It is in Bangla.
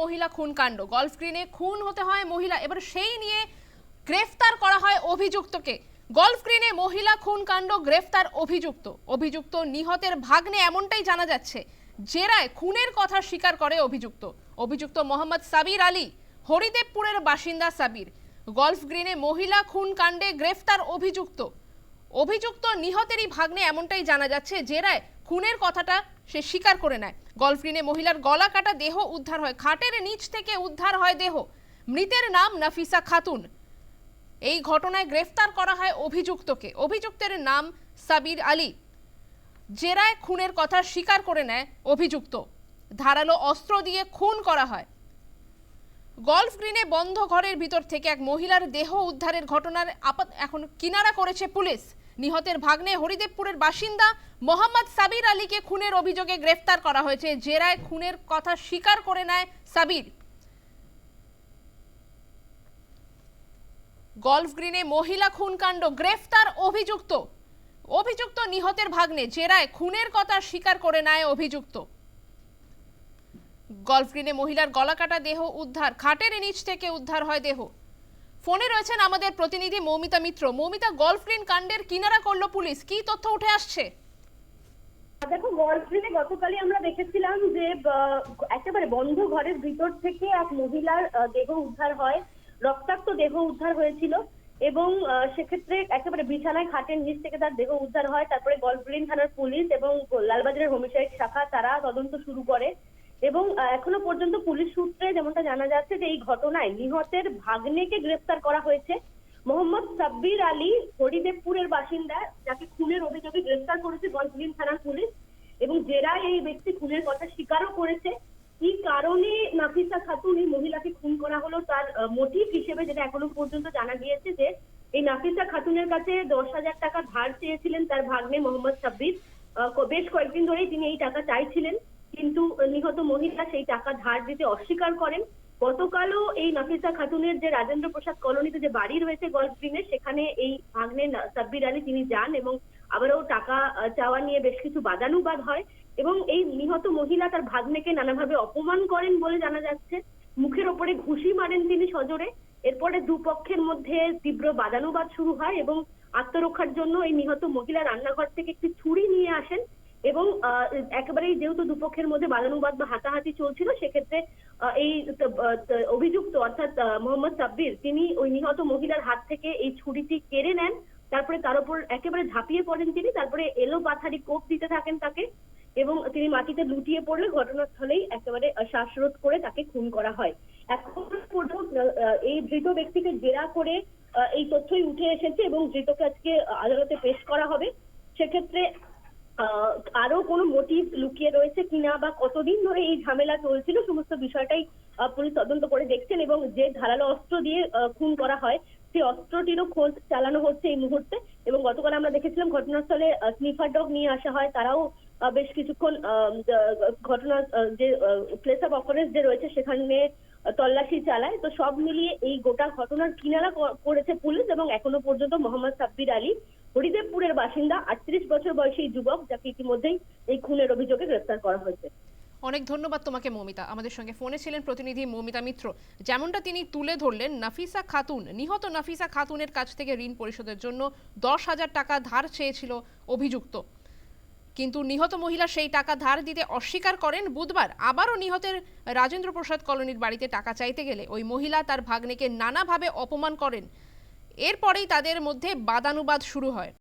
মহিলা খুন কাণ্ড গলফ গ্রিনে খুন হতে হয় মহিলা। এবার সেই নিয়ে গ্রেফতার করা হয় অভিযুক্তকে। গলফ গ্রিনে মহিলা খুন কাণ্ড গ্রেফতার অভিযুক্ত। অভিযুক্ত নিহতের ভাগ্নে এমনটাই জানা যাচ্ছে, জেরায় খুনের কথা স্বীকার করে অভিযুক্ত। অভিযুক্ত মোহাম্মদ সাবির আলী, হরিদেবপুরের বাসিন্দা সাবির। গলফ গ্রিনে মহিলা খুন কাণ্ডে গ্রেফতার অভিযুক্ত। অভিযুক্ত নিহতেরই ভাগ্নে এমনটাই জানা যাচ্ছে, জেরায় খুনের কথাটা সে স্বীকার করে নেয়। গলফ গ্রিনে মহিলার গলা কাটা দেহ উদ্ধার হয়। খাটের নিচ থেকে উদ্ধার হয় দেহ। মৃতের নাম নাফিসা খাতুন। এই ঘটনায় গ্রেফতার করা হয় অভিযুক্তকে। অভিযুক্তের নাম সাবির আলী। জেরায় খুনের কথা স্বীকার করে নেয় অভিযুক্ত। ধারালো অস্ত্র দিয়ে খুন করা হয়। গলফ গ্রিনে বন্ধ ঘরের ভিতর থেকে এক মহিলার দেহ উদ্ধারের ঘটনার আপাত এখন কিনারা করেছে পুলিশ। নিহতের ভাগ্নে হরিদেবপুরের বাসিন্দা মোহাম্মদ সাবির আলীকে খুনের অভিযোগে গ্রেফতার করা হয়েছে। জেরায় খুনের কথা স্বীকার করে নেয় সাবির। গলফ গ্রিনে মহিলা খুনকাণ্ড গ্রেফতার অভিযুক্ত। অভিযুক্ত নিহতের ভাগ্নে জেরায় খুনের কথা স্বীকার করে নেয় অভিযুক্ত। গলফ গ্রিনে মহিলার গলাকাটা দেহ উদ্ধার, খাটের নিচ থেকে উদ্ধার হয় দেহ। ফোনে রয়েছেন আমাদের প্রতিনিধি মৌমিতা মিত্র। মৌমিতা গলফ কাণ্ডের কিনারা করল পুলিশ। কি তথ্য উঠে আসছে? দেখো গল্ফগ্রিনে গতকালই আমরা দেখেছিলাম যে একেবারে বন্ধ ঘরের ভিতর থেকে এক মহিলার দেহ উদ্ধার হয়। রক্তাক্ত দেহ উদ্ধার হয়েছিল এবং সেক্ষেত্রে একেবারে বিছানায় খাটের নিচ থেকে তার দেহ উদ্ধার হয়। তারপরে গল্ফগ্রিন থানার পুলিশ এবং লালবাজারের হোমিসাইড শাখা, তারা তদন্ত শুরু করে। এবং এখনও পর্যন্ত পুলিশ সূত্রে যেমনটা জানা যাচ্ছে যে এই ঘটনায় নিহতের ভাগ্নেকে গ্রেফতার করা হয়েছে। মোহাম্মদ সাব্বির আলী হরিদেবপুরের বাসিন্দা, যাকে খুনের অভিযোগে গ্রেফতার করেছে গঞ্জলিন থানার পুলিশ এবং জেরায় এই ব্যক্তি খুনের কথা স্বীকারও করেছে। কি কারণে নাফিসা খাতুন এই মহিলাকে খুন করা হলো তার মোটিভ হিসেবে যেটা এখনও পর্যন্ত জানা গিয়েছে যে এই নাফিসা খাতুনের কাছে দশ হাজার টাকা ধার চেয়েছিলেন তার ভাগ্নে মোহাম্মদ সাব্বির। বেশ কয়েকদিন ধরেই তিনি এই টাকা চাইছিলেন। কিন্তু নিহত মহিলা সেই টাকা ধার দিতে অস্বীকার করেন। গতকালও এই নাফিসা খাতুনের যে রাজেন্দ্র প্রসাদ কলোনিতে যে বাড়ি রয়েছে গল্ফ গ্রিনে, সেখানে এই ভাগ্নে সাব্বির আলী তিনি যান এবং আবারও টাকা চাওয়া নিয়ে বেশ কিছু বাদানুবাদ হয় এবং এই নিহত মহিলা তার ভাগ্নেকে নানাভাবে অপমান করেন বলে জানা যাচ্ছে। মুখের ওপরে ঘুষি মারেন তিনি সজোরে। এরপরে দুপক্ষের মধ্যে তীব্র বাদানুবাদ শুরু হয় এবং আত্মরক্ষার জন্য এই নিহত মহিলা রান্নাঘর থেকে একটি ছুরি নিয়ে আসেন। এবং একেবারেই যেহেতু দুপক্ষের মধ্যে বাদানুবাদ বা হাতাহাতি চলছিল, সেক্ষেত্রে এই অভিযুক্ত অর্থাৎ মোহাম্মদ সাব্বির, তিনি ওই নিহত মহিলার হাত থেকে এই ছুরিটি কেড়ে নেন। তারপরে তার উপর একেবারে ঝাঁপিয়ে পড়েন তিনি। তারপরে এলো পাথারি কোপ দিতে থাকেন তাকে এবং তিনি মাটিতে লুটিয়ে পড়লে ঘটনাস্থলেই একেবারে শ্বাসরোধ করে তাকে খুন করা হয়। এখন পর্যন্ত এই ধৃত ব্যক্তিকে জেরা করে এই তথ্যই উঠে এসেছে এবং ধৃতকে আজকে আদালতে পেশ করা হবে। সেক্ষেত্রে আরও কোনো মোটিভ লুকিয়ে রয়েছে কিনা বা কতদিন ধরে এই ঝামেলা চলছিল, সমস্ত বিষয়টাই পুলিশ তদন্ত করে দেখছেন এবং যে ধারালো অস্ত্র দিয়ে খুন করা হয়, সেই অস্ত্রটিরও খোঁজ চালানো হচ্ছে এই মুহূর্তে এবং গতকাল আমরা দেখেছিলাম ঘটনাস্থলে স্নিফার ডগ নিয়ে আসা হয়, তারাও বেশ কিছুক্ষণ ঘটনা যে প্লেস অফ অফারেন্স যে রয়েছে সেখানে তল্লাশি চালায়। তো সব মিলিয়ে এই গোটা ঘটনার কিনারা করেছে পুলিশ এবং এখনও পর্যন্ত মোহাম্মদ সাব্বির আলী হরিদেবপুরের বাসিন্দা আটত্রিশ বছর বয়সী যুবক, যাকে ইতিমধ্যেই এই খুনের অভিযোগে গ্রেফতার করা হয়েছে। অনেক ধন্যবাদ তোমাকে, মৌমিতা। আমাদের সঙ্গে ফোনে ছিলেন প্রতিনিধি মৌমিতা মিত্র। যেমনটা তিনি তুলে ধরলেন, নাফিসা খাতুন, নিহত নাফিসা খাতুনের কাছ থেকে ঋণ পরিশোধের জন্য দশ হাজার টাকা ধার চেয়েছিল অভিযুক্ত। কিন্তু নিহত মহিলা সেই টাকা ধার দিতে অস্বীকার করেন। বুধবার আবারও নিহতের রাজেন্দ্র প্রসাদ কলোনির বাড়িতে টাকা চাইতে গেলে ওই মহিলা তার ভাগ্নেকে নানাভাবে অপমান করেন। এরপরেই তাদের মধ্যে বাদানুবাদ শুরু হয়।